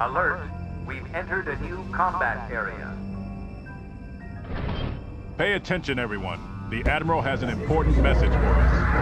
Alert! We've entered a new combat area. Pay attention, everyone. The Admiral has an important message for us.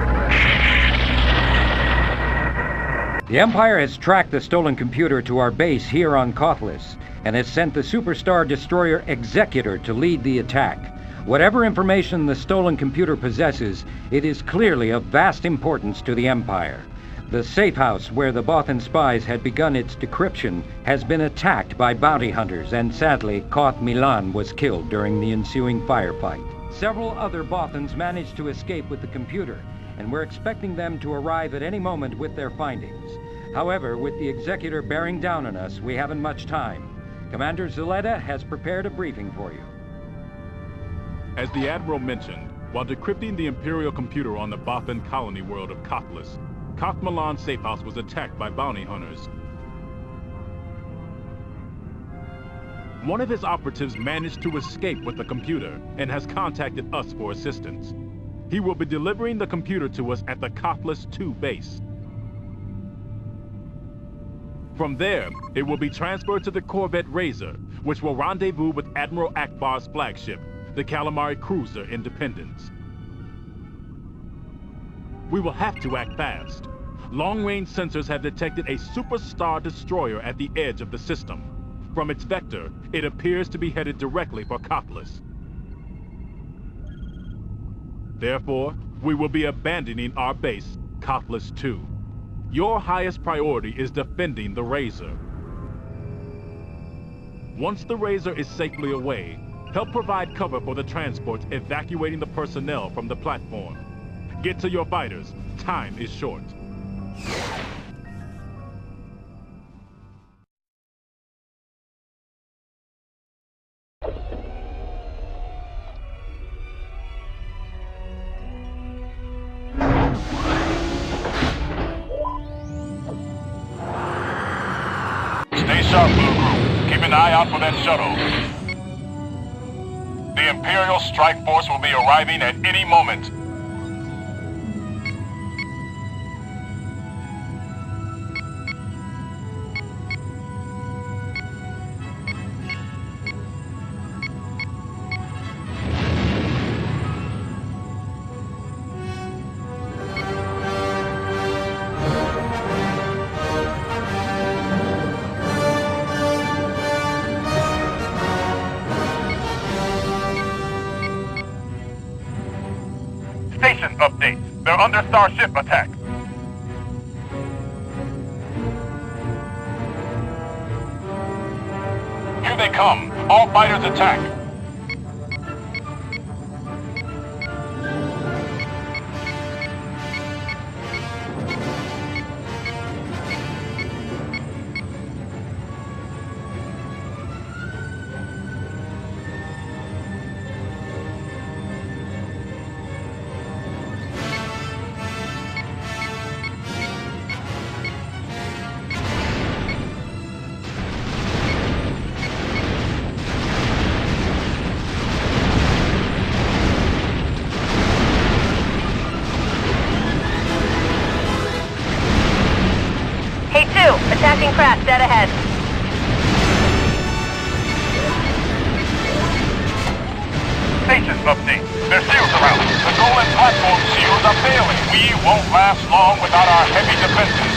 The Empire has tracked the stolen computer to our base here on Kothlis and has sent the superstar destroyer Executor to lead the attack. Whatever information the stolen computer possesses, it is clearly of vast importance to the Empire. The safe house where the Bothan spies had begun its decryption has been attacked by bounty hunters, and sadly, Koth Milan was killed during the ensuing firefight. Several other Bothans managed to escape with the computer, and we're expecting them to arrive at any moment with their findings. However, with the Executor bearing down on us, we haven't much time. Commander Zuleta has prepared a briefing for you. As the Admiral mentioned, while decrypting the Imperial computer on the Bothan colony world of Kothlis, Koth Milan safe house was attacked by bounty hunters. One of his operatives managed to escape with the computer and has contacted us for assistance. He will be delivering the computer to us at the Kothlis 2 base. From there, it will be transferred to the Corvette Razor, which will rendezvous with Admiral Akbar's flagship, the Calamari Cruiser Independence. We will have to act fast. Long-range sensors have detected a superstar destroyer at the edge of the system. From its vector, it appears to be headed directly for Kothlis. Therefore, we will be abandoning our base, Kothlis 2. Your highest priority is defending the Razor. Once the Razor is safely away, help provide cover for the transports evacuating the personnel from the platform. Get to your fighters. Time is short. Stay sharp, Blue Group. Keep an eye out for that shuttle. The Imperial Strike Force will be arriving at any moment. Update. They're under Starship attack. Here they come. All fighters attack. Won't last long without our heavy defenses.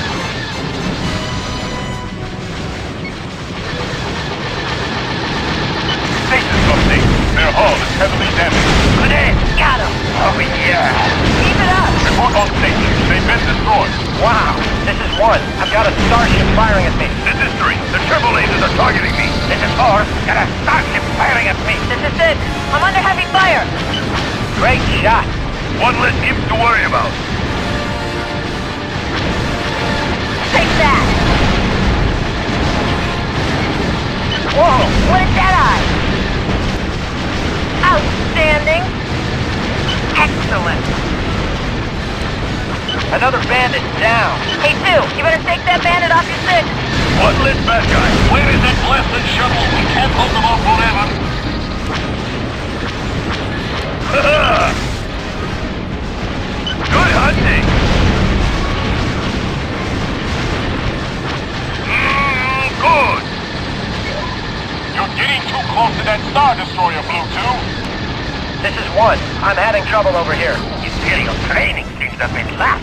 Station update. Their hull is heavily damaged. Good Got him. Oh, yeah. Keep it up. Report on station. They've been destroyed. Wow, this is one. I've got a starship firing at me. This is three. The triple lasers are targeting me. This is four. Got a starship firing at me. This is six. I'm under heavy fire. Great shot. One less imp to worry about. Whoa, what is that eye? Outstanding. Excellent. Another bandit down. Hey, two, you better take that bandit off your six. One lit bad guy. Where is that blasted trouble over here. Imperial training seems to have been lax.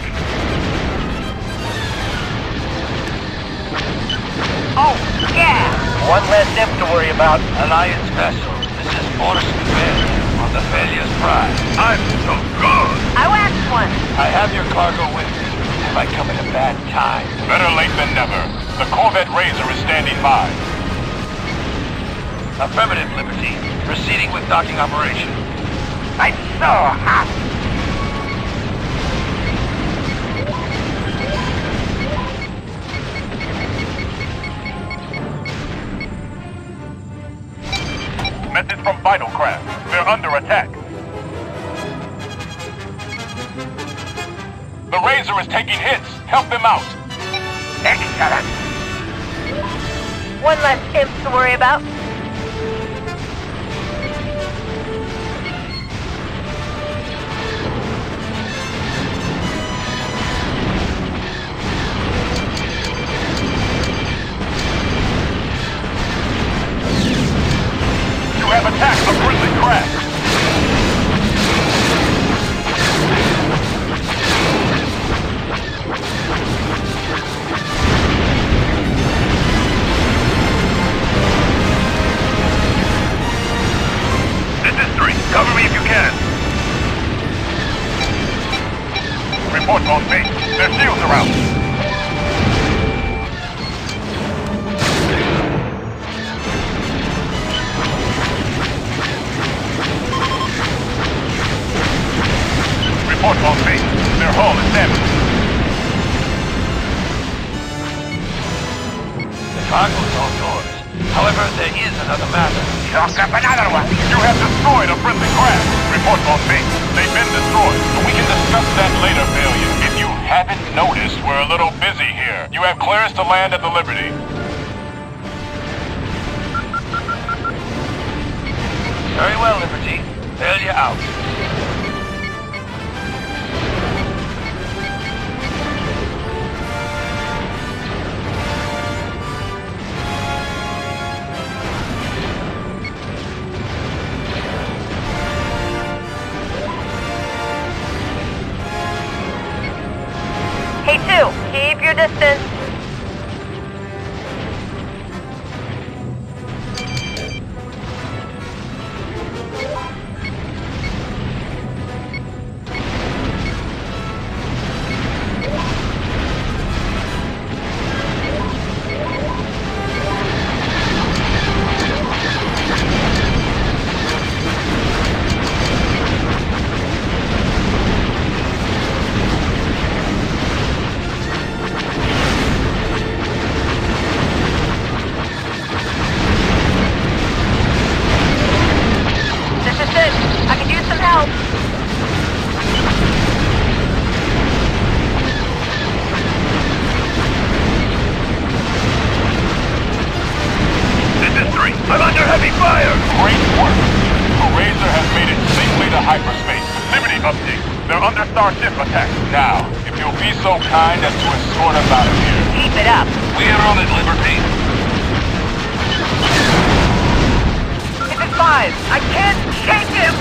Oh, yeah! One less imp to worry about. Alliance vessel. This is Force Failure on the Failure's Pride. I'm so good! I waxed one. I have your cargo with me. Have I come at a bad time? Better late than never. The Corvette Razor is standing by. Affirmative, Liberty. Proceeding with docking operation. I'm so hot. Reports on base. Their shields are out. Reports on base. Their hull is damaged. The cargo's all yours. However, there is another matter. Chalk up another one. You have destroyed a friendly craft. Report on base. They've been destroyed, but we can discuss that later, Failure. If you haven't noticed, we're a little busy here. You have clearance to land at the Liberty. Very well, Liberty. Failure out. Kind as to escort us out of here. Keep it up. We're on it, Liberty. This is five. I can't shake him.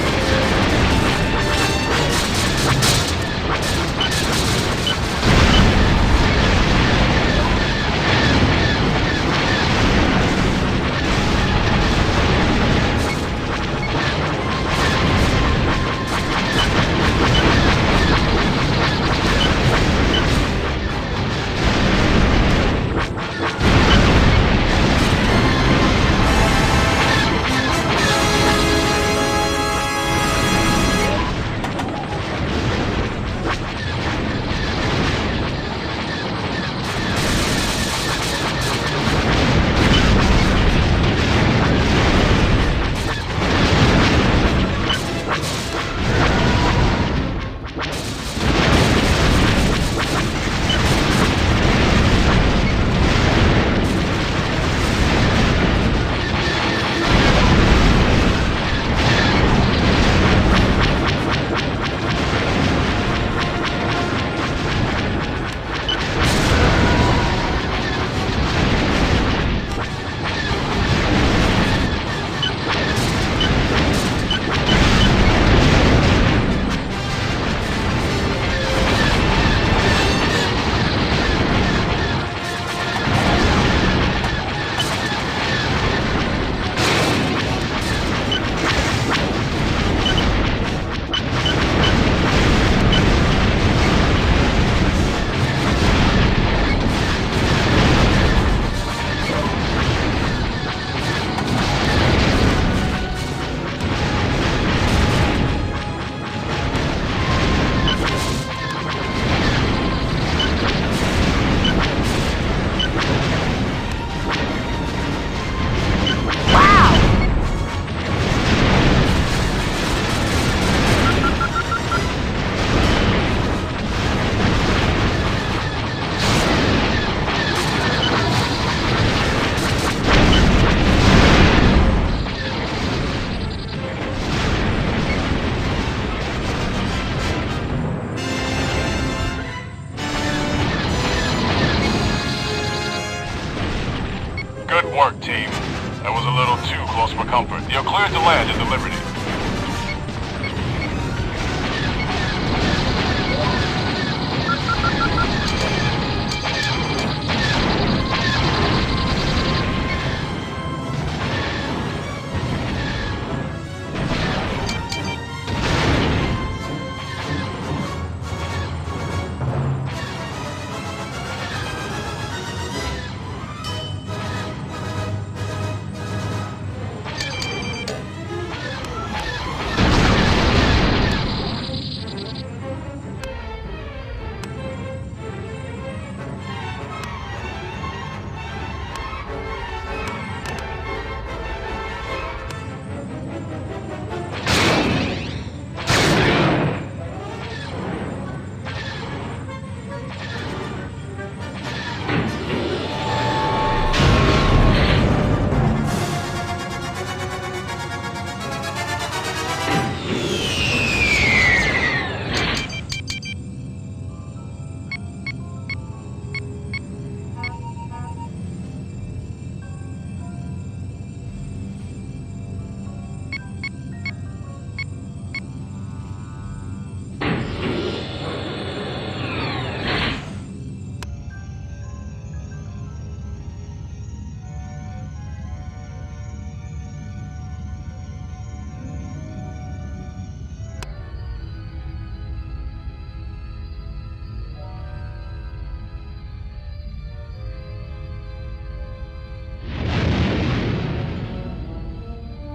Comfort. You're cleared to land in the Liberty.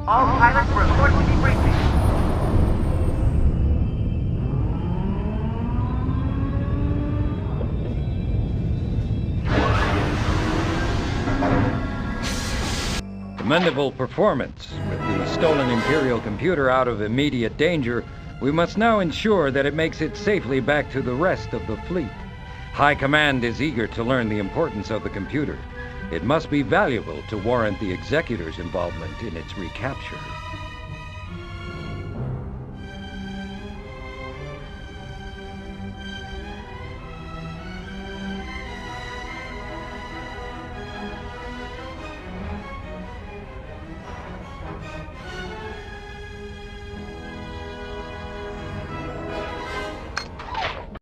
All pilots report to debriefing. Commendable performance. With the stolen Imperial computer out of immediate danger, we must now ensure that it makes it safely back to the rest of the fleet. High Command is eager to learn the importance of the computer. It must be valuable to warrant the Executor's involvement in its recapture.